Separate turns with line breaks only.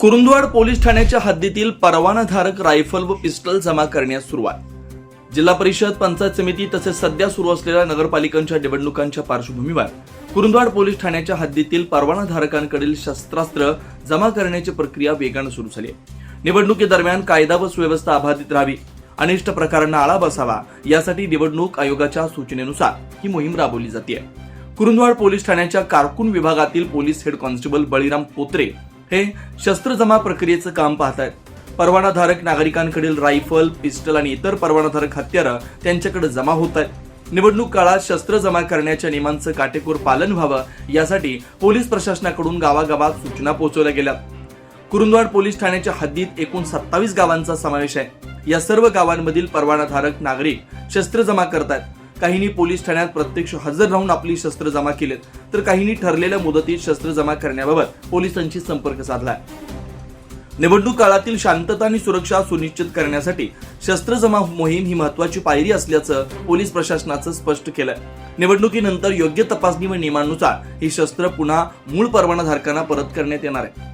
Kurundwad police ठाण्याच्या हद्दीतील परवानाधारक रायफल व पिस्टल जमा करण्यास सुरुवात. जिल्हा परिषद पंचायत समिती तसेच सध्या सुरू असलेल्या नगरपालिकांच्या निवडणुकांच्या पार्श्वभूमीवर कुरुंदवाड पोलीस ठाण्याच्या हद्दीतील परवानाधारकांकडील शस्त्रास्त्र जमा करण्याची प्रक्रिया वेगानं सुरू झाली आहे. निवडणुकीदरम्यान कायदा व सुव्यवस्था अबाधित राहावी अनिष्ट प्रकारांना आळा बसावा यासाठी निवडणूक आयोगाच्या सूचनेनुसार ही मोहीम राबवली जाते कुरुंदवाड पोलीस ठाण्याच्या कारकून विभागातील police head constable Baliram Potre हे शस्त्र जमा प्रक्रियेचं काम पाहत आहेत परवानाधारक नागरिकांकडील रायफल पिस्टल आणि इतर परवानाधारक हत्यारं त्यांच्याकडे जमा होत आहेत निवडणूक काळात शस्त्र जमा करण्याच्या नियमांचं काटेकोर पालन व्हावं यासाठी पोलीस प्रशासनाकडून गावागावात सूचना पोहोचवल्या गेल्या. कुरुंदवाड पोलीस ठाण्याच्या हद्दीत एकूण सत्तावीस गावांचा समावेश आहे. या सर्व गावांमधील परवानाधारक नागरिक शस्त्र जमा करतात काहींनी पोलीस ठाण्यात प्रत्यक्ष हजर राहून आपली शस्त्र जमा केलेत. तर काहींनी ठरलेल्या मुदतीत शस्त्र जमा करण्याबाबत पोलिसांशी संपर्क साधलाय. निवडणूक काळातील शांतता आणि सुरक्षा सुनिश्चित करण्यासाठी शस्त्र जमा मोहीम ही महत्वाची पायरी असल्याचं पोलीस प्रशासनाचं स्पष्ट केलंय. निवडणुकीनंतर योग्य तपासणी व नियमानुसार ही शस्त्र पुन्हा मूळ परवानाधारकांना परत करण्यात येणार आहे.